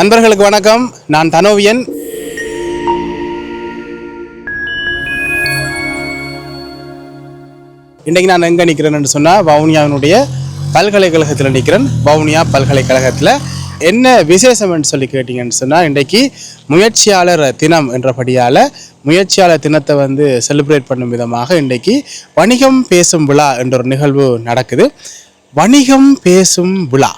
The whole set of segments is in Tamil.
நண்பர்களுக்கு வணக்கம். நான் தனோவியன். இன்றைக்கு நான் எங்கே நிற்கிறேன்னு சொன்னால் வவுனியாவினுடைய பல்கலைக்கழகத்தில் நிற்கிறேன் வவுனியா பல்கலைக்கழகத்தில். என்ன விசேஷம்னு சொல்லி கேட்டிங்கன்னு சொன்னால் இன்றைக்கு முயற்சியாளர் தினம் என்றபடியால் முயற்சியாளர் தினத்தை வந்து செலிப்ரேட் பண்ணும் விதமாக இன்றைக்கு வணிகம் பேசும் விழா என்ற ஒரு நிகழ்வு நடக்குது. வணிகம் பேசும் விழா.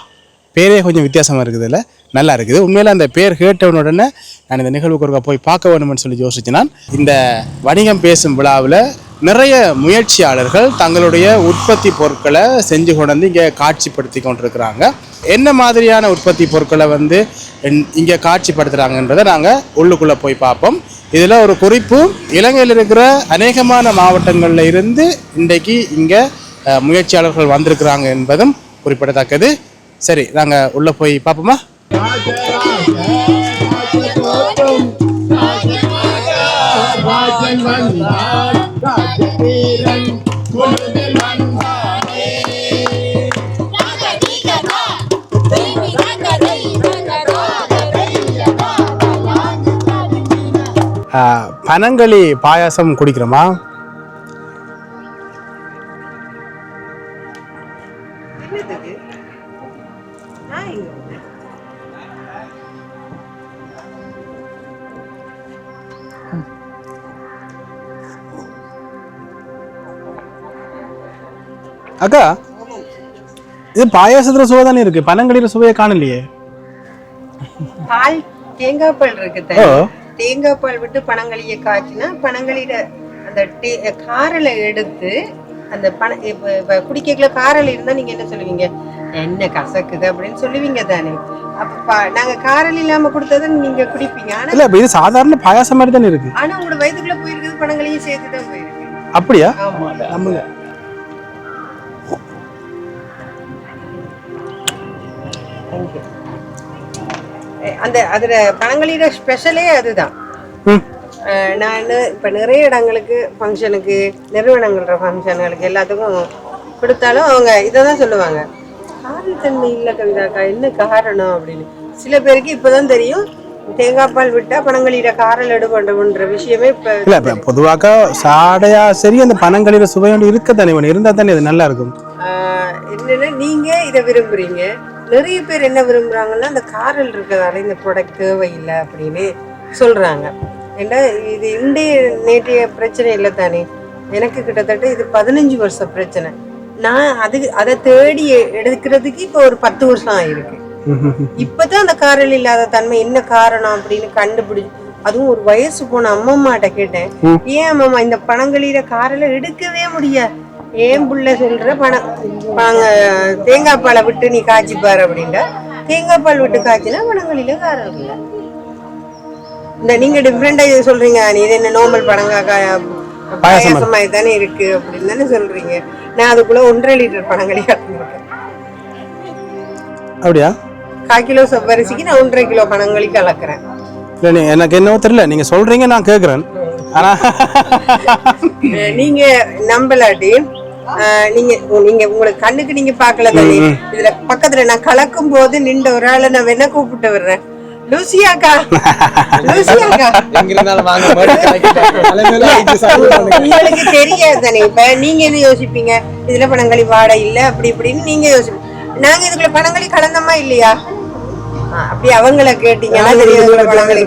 பேரே கொஞ்சம் வித்தியாசமாக இருக்குதுல்ல? நல்லா இருக்குது. உண்மையில் அந்த பேர் கேட்டவன உடனே நான் இந்த நிகழ்வுக்கு ஒருக்கா போய் பார்க்க வேணும்னு சொல்லி யோசிச்சு நான் இந்த வணிகம் பேசும் விழாவில் நிறைய முயற்சியாளர்கள் தங்களுடைய உற்பத்தி பொருட்களை செஞ்சு கொண்டு இங்கே காட்சிப்படுத்தி கொண்டிருக்கிறாங்க. என்ன மாதிரியான உற்பத்தி பொருட்களை வந்து இங்கே காட்சிப்படுத்துகிறாங்கன்றதை நாங்கள் உள்ளுக்குள்ளே போய் பார்ப்போம். இதில் ஒரு குறிப்பு இலங்கையில் இருக்கிற அநேகமான மாவட்டங்களில் இருந்து இன்றைக்கு இங்கே முயற்சியாளர்கள் வந்திருக்கிறாங்க என்பதும் குறிப்பிடத்தக்கது. சரி நாங்கள் உள்ளே போய் பார்ப்போமா? பனங்களி பாயாசம் குடிக்கிறோமா? அக்கா இது பாயாசத்துல சுவை தானே இருக்கு? பனங்களில சுவையை காணலையே. பால் தேங்காய் பால் இருக்கு ஓ. தானே தேங்காய் பால் விட்டு பனங்களிய காய்ச்சினா பனங்களில அந்த காரலை எடுத்து அந்த பன இப்ப குடிக்கல காரல் இருந்தா நீங்க என்ன சொல்லுவீங்க? என்ன கசக்குது? அப்படின்னு சொல்லுவீங்க தானே. அப்ப ப- நாங்க காரல் இல்லாம கொடுத்ததை நீங்க குடிப்பீங்க. ஆனா இல்ல இது சாதாரண பாயாசம் மாதிரி தானே இருக்கு. ஆனா உங்களோட வயிற்றுக்குள்ள போயிருக்குது பனங்களையும் சேர்த்து தான் போயிருக்கு. அப்படியா? ஆமா. அந்த அதுல பனங்களியோட ஸ்பெஷலே அதுதான். நான் இப்போ நிறைய இடங்களுக்கு ஃபங்க்ஷனுக்கு நிறுவனங்களோட ஃபங்க்ஷனுங்களுக்கு எல்லாத்துக்கும் கொடுத்தாலும் அவங்க இதை தான் சொல்லுவாங்க. காரத்தன்மை இல்லை கவிதாக்கா என்ன காரணம் அப்படின்னு. சில பேருக்கு இப்போதான் தெரியும் தேங்காய் பால் விட்டா பனங்களியில காரல் எடுபண்றோம்ன்ற விஷயமே இப்போ இல்ல இப்ப பொதுவாக சாடையா சரி அந்த பனங்களில சுவையோடு இருக்க தானே வேணும் இருந்தா தானே அது நல்லா இருக்கும். என்னன்னா நீங்க இதை விரும்புறீங்க. நிறைய பேர் என்ன விரும்புறாங்கன்னா அந்த காரல் இருக்கிறதால இந்த ப்ராடக்ட் தேவையில்லை அப்படின்னு சொல்றாங்க. ஏன்னா இது இன்றைய நேற்றைய பிரச்சனை இல்லை தானே? எனக்கு கிட்டத்தட்ட இது பதினஞ்சு வருஷம் பிரச்சனை. நான் அது அதை தேடி எடுக்கிறதுக்கு இப்போ ஒரு பத்து வருஷம் ஆயிருக்கு. இப்பதான் அந்த காரல் இல்லாத தன்மை என்ன காரணம் அப்படின்னு கண்டுபிடிச்சு அதுவும் ஒரு வயசு போன அம்மம்மாட்ட கேட்டேன். ஏன் அம்மம்மா இந்த பணங்களில காரல எடுக்கவே முடியாது ஏன் புள்ள சொல்ற பணம் நாங்க தேங்காய் பாலை விட்டு நீ காய்ச்சி பாரு அப்படின்டா. தேங்காய் பால் விட்டு காய்ச்சினா பணங்களில காரல் இல்லை. இந்த நீங்க டிஃப்ரெண்டா இது சொல்றீங்க. நீ இது என்ன நார்மல் பணங்கா பாயாசம் மாதிரி தானே இருக்கு அப்படின்னு தானே சொல்றீங்க. நான் அதுக்குள்ள ஒன்றரை லிட்டர் பணங்களி கலந்துருக்கேன் அப்படியா? கால் கிலோ செவ்வரிசிக்கு நான் ஒன்றரை கிலோ பனங்களி கலக்கிறேன். இல்ல எனக்கு என்னவோ தெரியல. நீங்க சொல்றீங்க நான் அஹ் நீங்க நம்பலாட்டி. நீங்க நீங்க உங்களுக்கு கண்ணுக்கு நீங்க பாக்கல தானே இதுல பக்கத்துல நான் கலக்கும் போது நின்ற ஒரு ஆளை நான் வேணா கூப்பிட்டு வர்றேன். லூசியாக்கா லூசியாக்கா உங்களுக்கு தெரியாது தானே. இப்ப நீங்க என்ன யோசிப்பீங்க? இதுல பனங்களி வாடை இல்ல அப்படி இப்படின்னு நீங்க யோசிப்பீங்க. நாங்க இதுக்குள்ள பனங்களி கலந்தோமா இல்லையா? அப்படி அவங்கள கேட்டீங்கன்னா பனங்களி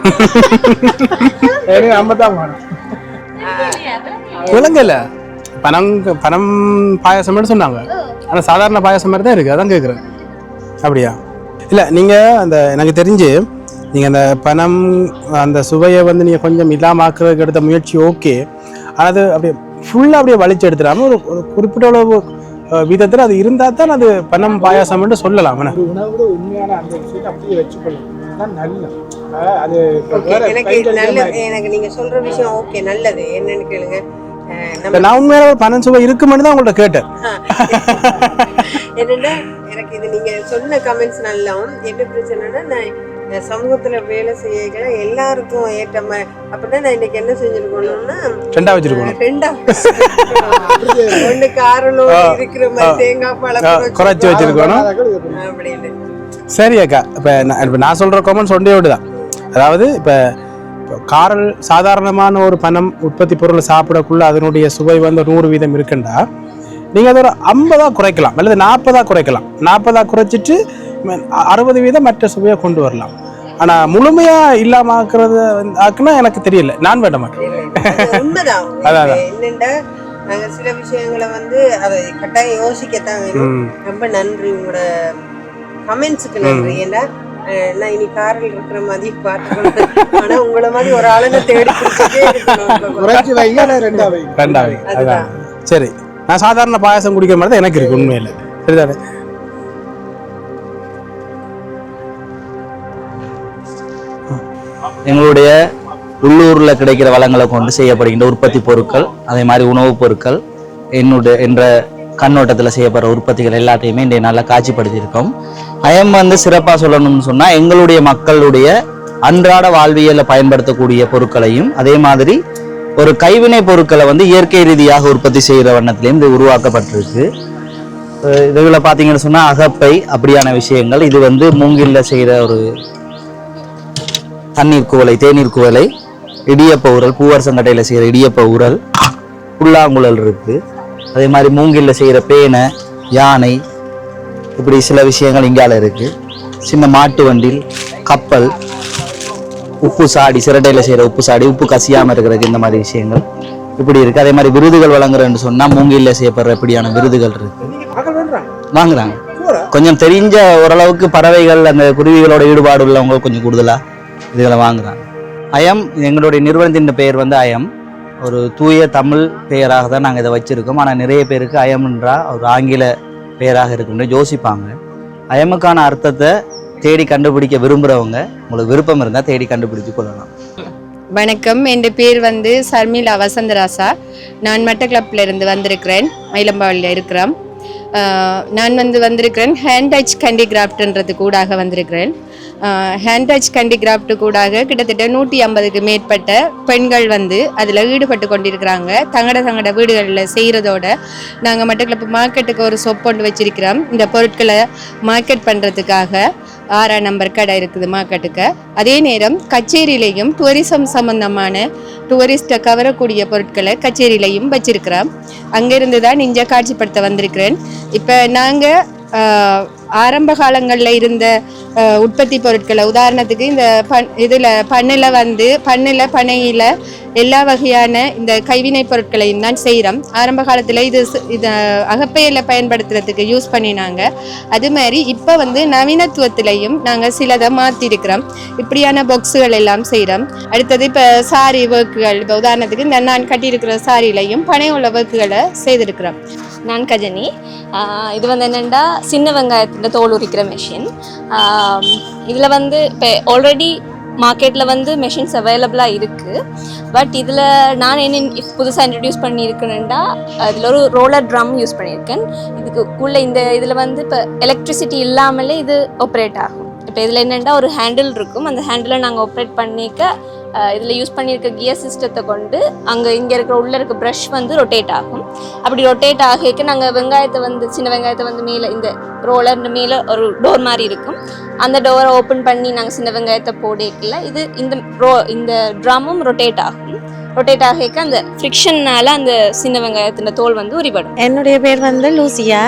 விளங்கல? பனம் பனம் பாயாசம்னு சொன்னாங்க. ஆனா சாதாரண பாயாசம் மாதிரி தான் இருக்கு. அதான் கேக்குறேன். அப்படியா? இல்ல நீங்க அந்த எனக்கு தெரிஞ்சு நீங்க அந்த பனம் அந்த சுவையை வந்து நீங்க கொஞ்சம் இல்லாம ஆக்குறதுக்கு எடுத்த முயற்சி ஓகே. அது அப்படியே ஃபுல்லா அப்படியே வலிச்சு எடுத்துடாம ஒரு ஒரு குறிப்பிட்ட அளவு விதத்துல அது இருந்தா தான் அது பனம் பாயாசம்னு சொல்லலாம். உணவோட உண்மையான அந்த விஷயத்தை அப்படியே அதுதான் நல்ல. அது எனக்கு மாதிரி. எனக்கு நீங்க சொல்ற விஷயம் ஓகே நல்லது. என்னன்னு கேளுங்க. நான் உண்மையில ஒரு பனம் சுவை இருக்குமென்னு தான் உங்கள்ட்ட கேட்டேன். என்னன்னா எனக்கு இது நீங்க சொன்ன கமெண்ட்ஸ் நல்லாவும் என்ன பிரச்சனைனா நான் சமூகத்துல வேலை செய்ய எல்லாருக்கும் ஏற்ற மாதிரி அப்படின்னா நான் இன்னைக்கு என்ன செஞ்சிருக்கணும்னா ரெண்டா வச்சிருக்கணும். ரெண்டா ஒண்ணு காரணம் இருக்கிற மாதிரி தேங்காய் பழம் குறைச்சி வச்சிருக்கணும். அப்படின்னு. சரி அக்கா இப்போ நான் இப்போ நான் சொல்கிற கமெண்ட்ஸ் ஒன்றே தான் அதாவது இப்போ காரல் சாதாரணமான ஒரு பணம் உற்பத்தி பொருளை சாப்பிடக்குள்ள அதனுடைய சுவை வந்து நூறு வீதம் இருக்குண்டா? நீங்கள் அதை ஒரு ஐம்பதா குறைக்கலாம் அல்லது நாற்பதா குறைக்கலாம். நாற்பதா குறைச்சிட்டு அறுபது வீதம் மற்ற சுவையை கொண்டு வரலாம். ஆனால் முழுமையாக இல்லாமல் ஆக்குறது வந்து- ஆக்குனா எனக்கு தெரியல. நான் வேண்ட மாட்டேன் அதான், இப்ப என்னண்டா நாங்க சில விஷயங்களை வந்து அதை கட்டாயம் யோசிக்கத்தான் வேணும். ரொம்ப நன்றி உங்களோட கமெண்ட்ஸுக்கு நன்றி. ஏன்னா நான் இனி காரில் இருக்கிற மாதிரி பார்த்துக்கணும். ஆனா உங்களை மாதிரி ஒரு ஆளுங்க தேடி குறைச்சி வைங்க நான் ரெண்டா வைங்க. ரெண்டாவது. அதான். சரி. நான் சாதாரண பாயாசம் குடிக்கிற மாதிரி தான் எனக்கு இருக்கு உண்மையில். சரிதானே? எங்களுடைய உள்ளூரில் கிடைக்கிற வளங்களை கொண்டு செய்யப்படுகின்ற உற்பத்தி பொருட்கள் அதே மாதிரி உணவுப் பொருட்கள் என்னுடைய என்ற கண்ணோட்டத்தில் செய்யப்படுற உற்பத்திகள் எல்லாத்தையுமே இன்றைய நாளில் காட்சிப்படுத்தியிருக்கோம். அயம் வந்து சிறப்பாக சொல்லணும்னு சொன்னால் எங்களுடைய மக்களுடைய அன்றாட வாழ்வியலில் பயன்படுத்தக்கூடிய பொருட்களையும் அதே மாதிரி ஒரு கைவினை பொருட்களை வந்து இயற்கை ரீதியாக உற்பத்தி செய்கிற வண்ணத்திலையும் இது உருவாக்கப்பட்டிருக்கு. இதில் பார்த்தீங்கன்னு சொன்னால் அகப்பை அப்படியான விஷயங்கள். இது வந்து மூங்கில்ல செய்கிற ஒரு தண்ணீர் குவலை தேநீர் குவலை இடியப்ப உரல் பூவரசங்கட்டையில் செய்கிற இடியப்ப உரல் புல்லாங்குழல் இருக்குது அதே மாதிரி மூங்கில்ல செய்கிற பேனை யானை இப்படி சில விஷயங்கள் இங்கால இருக்கு. சின்ன மாட்டு வண்டில் கப்பல் உப்பு சாடி சிரட்டையில் செய்கிற உப்பு சாடி உப்பு கசியாமல் இருக்கிறதுக்கு இந்த மாதிரி விஷயங்கள் இப்படி இருக்கு. அதே மாதிரி விருதுகள் வழங்குறேன்னு சொன்னால் மூங்கில்ல செய்யப்படுற இப்படியான விருதுகள் இருக்கு. மக்கள் பண்றாங்க வாங்குறாங்க. கொஞ்சம் தெரிஞ்ச ஓரளவுக்கு பறவைகள் அந்த குருவிகளோட ஈடுபாடு உள்ளவங்க கொஞ்சம் கூடுதலா இதுகளை வாங்குறாங்க. அயம் எங்களுடைய நிறுவனத்தின் பெயர் வந்து அயம். ஒரு தூய தமிழ் பெயராக தான் நாங்கள் இதை வச்சுருக்கோம். ஆனால் நிறைய பேருக்கு அயம்ன்றா ஒரு ஆங்கில பெயராக இருக்குன்னு யோசிப்பாங்க. அயமுக்கான அர்த்தத்தை தேடி கண்டுபிடிக்க விரும்புகிறவங்க உங்களுக்கு விருப்பம் இருந்தால் தேடி கண்டுபிடிச்சு கொள்ளலாம். வணக்கம். என் பேர் வந்து சர்மிளா வசந்தராசா நான் மட்டக்களப்பில் இருந்து வந்திருக்கிறேன். மயிலம்பாவில் இருக்கிறோம் நான் வந்து வந்திருக்கிறேன். ஹேண்ட் டச் கண்டிகிராஃப்ட்ன்றது கூடாக வந்திருக்கிறேன். ஹேண்ட் டச் கண்டிகிராஃப்ட் கூடாக கிட்டத்தட்ட நூற்றி ஐம்பதுக்கு மேற்பட்ட பெண்கள் வந்து அதில் ஈடுபட்டு கொண்டிருக்கிறாங்க. தங்கட தங்கட வீடுகளில் செய்கிறதோட நாங்கள் மட்டக்களப்பு மார்க்கெட்டுக்கு ஒரு சொப் கொண்டு வச்சிருக்கிறோம். இந்த பொருட்களை மார்க்கெட் பண்ணுறதுக்காக ஆறாம் நம்பர் கடை இருக்குது மார்க்கெட்டுக்கு அதே நேரம் கச்சேரியிலையும் டூரிசம் சம்பந்தமான டூரிஸ்ட்டை கவரக்கூடிய பொருட்களை கச்சேரியிலையும் வச்சிருக்கிறோம். அங்கேருந்து தான் இங்கே காட்சிப்படுத்த வந்திருக்கிறேன். இப்போ நாங்கள் ஆரம்ப காலங்களில் இருந்த உற்பத்தி பொருட்களை உதாரணத்துக்கு இந்த பண் இதில் பண்ணில் வந்து பண்ணில் பனையில் எல்லா வகையான இந்த கைவினைப் பொருட்களையும் தான் செய்கிறோம் ஆரம்ப காலத்தில் இது இதை அகப்பையில் பயன்படுத்துறதுக்கு யூஸ் பண்ணினாங்க. அது மாதிரி இப்போ வந்து நவீனத்துவத்திலையும் நாங்கள் சிலதை மாற்றிருக்கிறோம் இப்படியான பொக்ஸுகள் எல்லாம் செய்கிறோம் அடுத்தது இப்போ சாரி ஒர்க்குகள் இப்போ உதாரணத்துக்கு இந்த நான் கட்டியிருக்கிற சாரிலையும் பனை உள்ள ஒர்க்குகளை செய்திருக்கிறோம். நான் கஜனி. இது வந்து என்னென்னா சின்ன வெங்காயத்தில் தோல் உரிக்கிற மெஷின் இதில் வந்து இப்போ ஆல்ரெடி மார்க்கெட்டில் வந்து மெஷின்ஸ் அவைலபிளாக இருக்குது பட் இதில் நான் என்ன புதுசாக இன்ட்ரடியூஸ் பண்ணியிருக்கேன்டா அதில் ஒரு ரோலர் ட்ரம் யூஸ் பண்ணியிருக்கேன். இதுக்கு உள்ள இந்த இதில் வந்து இப்போ எலக்ட்ரிசிட்டி இல்லாமலே இது ஆப்ரேட் ஆகும். இப்போ இதில் என்னென்னா ஒரு ஹேண்டில் இருக்கும். அந்த ஹேண்டிலை நாங்கள் ஆப்ரேட் பண்ணிக்க இதில் யூஸ் பண்ணியிருக்க கியர் சிஸ்டத்தை கொண்டு அங்கே இங்கே இருக்கிற உள்ளே இருக்க ப்ரஷ் வந்து ரொட்டேட் ஆகும். அப்படி ரொட்டேட் ஆகிக்க நாங்கள் வெங்காயத்தை வந்து சின்ன வெங்காயத்தை வந்து மேலே இந்த ரோலர் மேலே ஒரு டோர் மாதிரி இருக்கும். அந்த டோரை ஓப்பன் பண்ணி நாங்கள் சின்ன வெங்காயத்தை போடக்கல. இது இந்த ரோ இந்த ட்ரம்மும் ரொட்டேட் ஆகும். ரொட்டேட் ஆகிக்க அந்த ஃப்ரிக்ஷன்னால் அந்த சின்ன வெங்காயத்தின் தோல் வந்து உரிபடும். என்னுடைய பேர் வந்து லூசியா.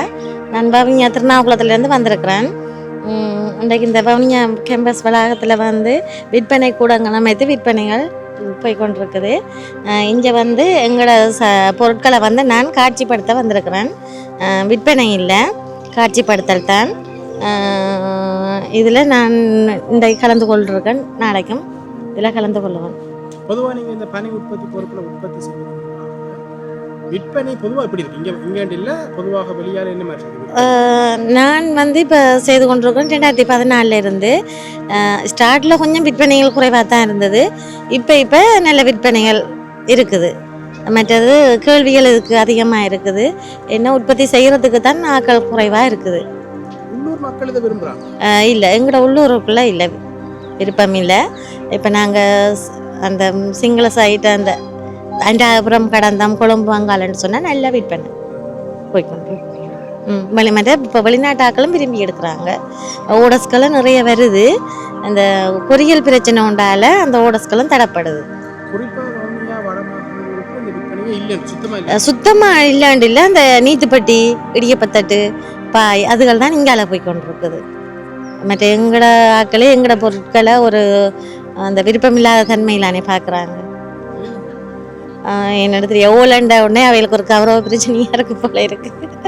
நான் பவிஞா திருநாகுளத்துலேருந்து வந்திருக்கிறேன். இன்றைக்கு இந்த வவுனியா கேம்பஸ் வளாகத்தில் வந்து விற்பனை கூடங்கள் அமைத்து விற்பனைகள் போய் கொண்டிருக்குது. இங்கே வந்து எங்களோட ச பொருட்களை வந்து நான் காட்சிப்படுத்த வந்திருக்கிறேன். விற்பனை இல்லை காட்சிப்படுத்தல் தான். இதில் நான் இன்றைக்கு கலந்து கொண்டிருக்கேன் நாளைக்கும் இதில் கலந்து கொள்ளுவேன் பொதுவாக நீங்கள் இந்த பனை உற்பத்தி பொருட்களை உற்பத்தி செய்யணும் விற்பனை பொதுவாக எப்படி இருக்கு? இங்கே இங்கே இல்லை பொதுவாக வெளியால் என்ன மாதிரி நான் வந்து இப்போ செய்து கொண்டிருக்கேன் ரெண்டாயிரத்தி பதினாலில் இருந்து. ஸ்டார்டில் கொஞ்சம் விற்பனைகள் குறைவாக தான் இருந்தது. இப்போ இப்போ நல்ல விற்பனைகள் இருக்குது. மற்றது கேள்விகள் இதுக்கு அதிகமாக இருக்குது. என்ன உற்பத்தி செய்கிறதுக்கு தான் ஆட்கள் குறைவாக இருக்குது. இல்லை எங்களோட உள்ளூருக்குள்ளே இல்லை. விருப்பம் இல்லை. இப்போ நாங்கள் அந்த சிங்கள சைட்டு அந்த அண்டாபுரம் கடந்தம் கொழும்பு வங்காளன்னு சொன்னால் நல்ல விற்பனை போய்க்கொண்டு ம் வெளி மற்ற இப்போ வெளிநாட்டு ஆட்களும் விரும்பி எடுக்கிறாங்க. ஓடஸ்களும் நிறைய வருது. அந்த பொறியியல் பிரச்சனை உண்டால அந்த ஓடஸ்களும் தடப்படுது. சுத்தமாக இல்லை சுத்தமாக இல்லாண்டு இல்லை அந்த நீத்துப்பட்டி இடியப்பத்தட்டு பாய் அதுகள் தான் இங்கால போய் கொண்டிருக்குது. மற்ற எங்களோட ஆட்களே எங்களோட பொருட்களை ஒரு அந்த விருப்பமில்லாத தன்மையிலானே பார்க்குறாங்க என்னோட தெரியும். ஓலண்ட உடனே அவைகளுக்கு ஒரு கௌரவ பிரச்சனையாக இருக்கு போல இருக்குது